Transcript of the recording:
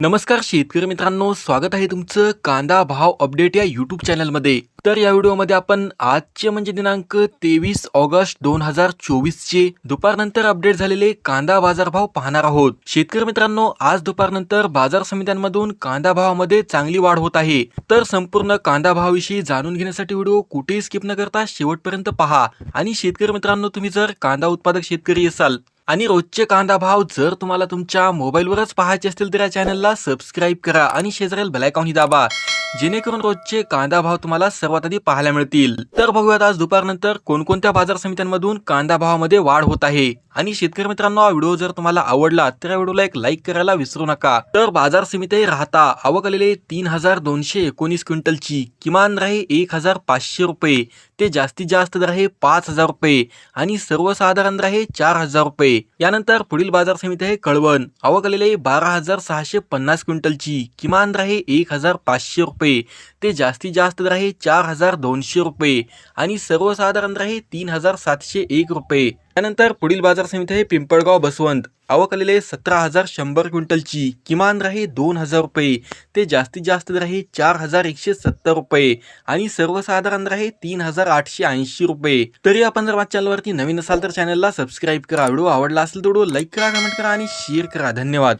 नमस्कार शेतकरी मित्रांनो स्वागत आहे तुमचं कांदा भाव अपडेट या यूट्यूब चॅनलमध्ये तर या व्हिडिओमध्ये आपण आजचे म्हणजे दिनांक तेवीस ऑगस्ट दोन हजार चोवीसचे दुपारनंतर अपडेट झालेले कांदा बाजार भाव पाहणार आहोत. शेतकरी मित्रांनो आज दुपारनंतर बाजार समित्यांमधून कांदा भावामध्ये चांगली वाढ होत आहे. तर संपूर्ण कांदा भावाविषयी जाणून घेण्यासाठी व्हिडिओ कुठेही स्किप न करता शेवटपर्यंत पहा. आणि शेतकरी मित्रांनो तुम्ही जर कांदा उत्पादक शेतकरी असाल आणि रोजचे कांदा भाव जर तुम्हाला तुमच्या मोबाईलवरच पाहायचे असतील तर या चॅनलला सबस्क्राईब करा आणि शेजारील बेलायकॉनही दाबा जेणेकरून रोजचे कांदा भाव तुम्हाला सर्वात आधी पाहायला मिळतील. तर बघूयात आज दुपारनंतर कोणकोणत्या बाजार समित्यांमधून कांदा भावामध्ये वाढ होत आहे. आणि शेतकरी मित्रांनो हा व्हिडिओ जर तुम्हाला आवडला तर या व्हिडिओला एक लाईक करायला विसरू नका. तर बाजार समिती राहता. आवक आलेले तीन हजार दोनशे एकोणीस क्विंटलची. किमान राही एक हजार पाचशे रुपये. ते जास्तीत जास्त दर आहे पाच हजार रुपये. आणि सर्वसाधारण दर आहे चार हजार रुपये. यानंतर पुढील बाजार समिती आहे कळवण. आवक आलेले बारा हजार सहाशे पन्नास क्विंटलची. किमान राहे एक हजार पाचशे रुपये. ते जास्तीत जास्त दर आहे चार हजार दोनशे रुपये. आणि सर्वसाधारण राहे तीन हजार सातशे एक रुपये. त्यानंतर पुढील बाजार समिती आहे पिंपळगाव बसवंत. आवक आलेले सतरा हजार शंभर क्विंटलची. किमान राही दोन हजार रुपये. ते जास्तीत जास्त राही आहे चार हजार एकशे सत्तर रुपये. आणि सर्वसाधारण राही तीन हजार आठशे ऐंशी रुपये. तरी आपण जर माझ्या चॅनलवरती नवीन असाल तर चॅनलला सबस्क्राईब करा. व्हिडिओ आवडला असेल तर व्हिडिओ लाईक करा कमेंट करा आणि शेअर करा. धन्यवाद.